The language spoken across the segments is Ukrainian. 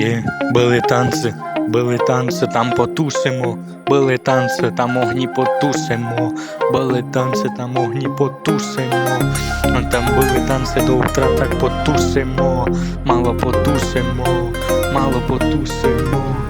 І били танці, били танці, там потусимо, били танці, там огні потусимо, били танці, там огні потусимо, Там били танці до утра, так потусимо, мало потусимо, мало потушимо.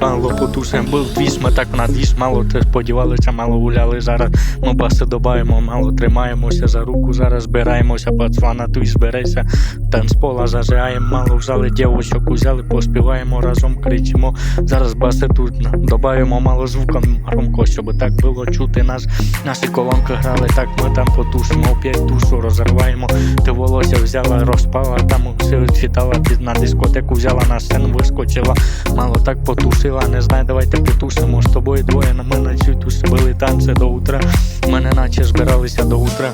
Мало потусимо, був двіж, ми так на двіж, мало те сподівалися, мало гуляли. Зараз ми баси добавимо, мало тримаємося за руку, зараз збираємося, пацана твій збереться, танцпола зажигаємо, мало взяли дівочок, узяли, поспіваємо разом, кричимо. Зараз баси тут добавимо мало звуком громко, щоб так було чути нас. Наші колонки грали, так ми там потушимо, опять душу розриваємо. Ти волосся взяла, розпала, там все відчитала, ти на дискотеку взяла на сцену, вискочила. Мало так потушила, не знаю, давайте потушимо. З тобою двоє на мене чуть били танці до утра. Ми не наче збиралися до утра.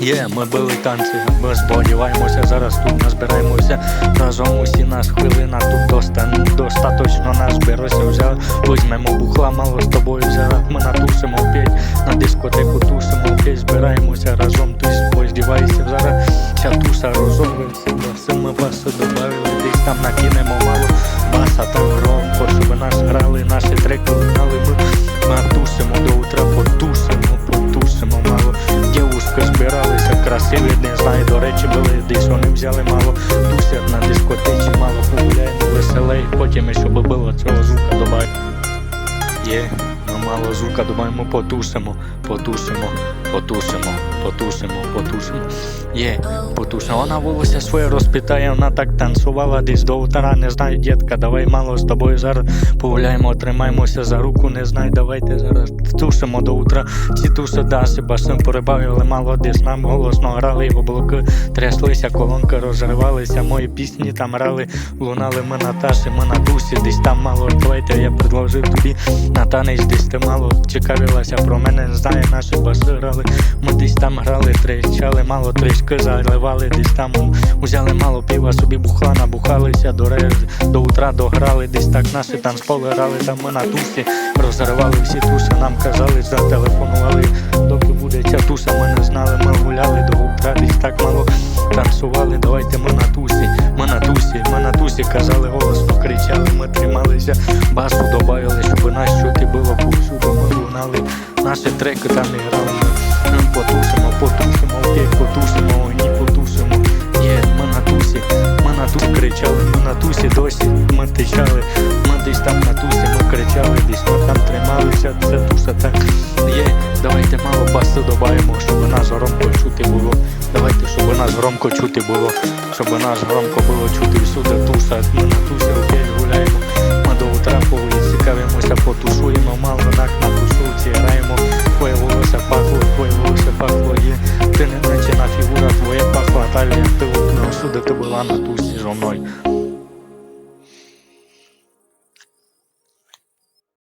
Є, ми били танці, ми сподіваємося, зараз тут назбираємося разом усі нас хвилина тут достан, достаточно нас зберуся взяли, візьмемо бухла, мало з тобою взяли, ми натусимо опять, на дискотеку тусимо, опять збираємося разом, ти сподіваєшся, зараз ця туса розорветься, баси ми баси добавили, десь там накинемо мало, баса так громко, щоб нас грали, наші треки лунали, ми, ми тусимо до утра, потусимо, потусимо мало. Дівушки збиралися красиві, не знаю, до речі, були десь вони взяли мало, тусять на дискотеці, мало погуляємо, веселей, потім щоб було цього звука добавити. Є, ми мало звука додаємо, потусимо, потусимо, потусимо, потусимо, потусимо. Є, потусимо. Вона волосся своє розпитає, вона так танцювала десь до утра, не знаю, дітка, давай мало з тобою зараз погуляємо, тримаємося за руку, не знаю, давайте зараз тусимо до утра. Ці туси даси, басим порибавили, мало десь нам голосно грали, облаки тряслися, колонки розривалися, мої пісні там грали, лунали ми на таші, ми на дусі, десь там мало. Давайте я предложив тобі на танець, десь ти мало цікавилася про мене, не знаю, наші баси грали. Ми десь там грали, трещали, мало трішки заливали, десь там узяли мало пива, собі бухла, набухалися до ре- до утра дограли, десь так наші танцполи грали, там ми на тусі розривали всі туси, нам казали, зателефонували, доки буде ця туса, ми не знали, ми гуляли до утра, десь так мало танцювали, давайте ми на тусі, ми на тусі, ми на тусі, казали голосно, кричали, ми трималися, басу добавили, щоб нас чути було повсюду, ми лунали, наші треки там і грали, потусимо, потусимо, окей, потусимо, ні, потусимо, є, ми на тусі, ми на тусі кричали, ми на тусі досі, ми тичали, ми десь там на тусі, ми кричали, десь ми там трималися, це туса так є, давайте мало баси добавимо, щоб нас громко чути було. Давайте, щоб нас громко чути було, щоб нас громко було чути всюди туса. Ми на тусі Ти не наче на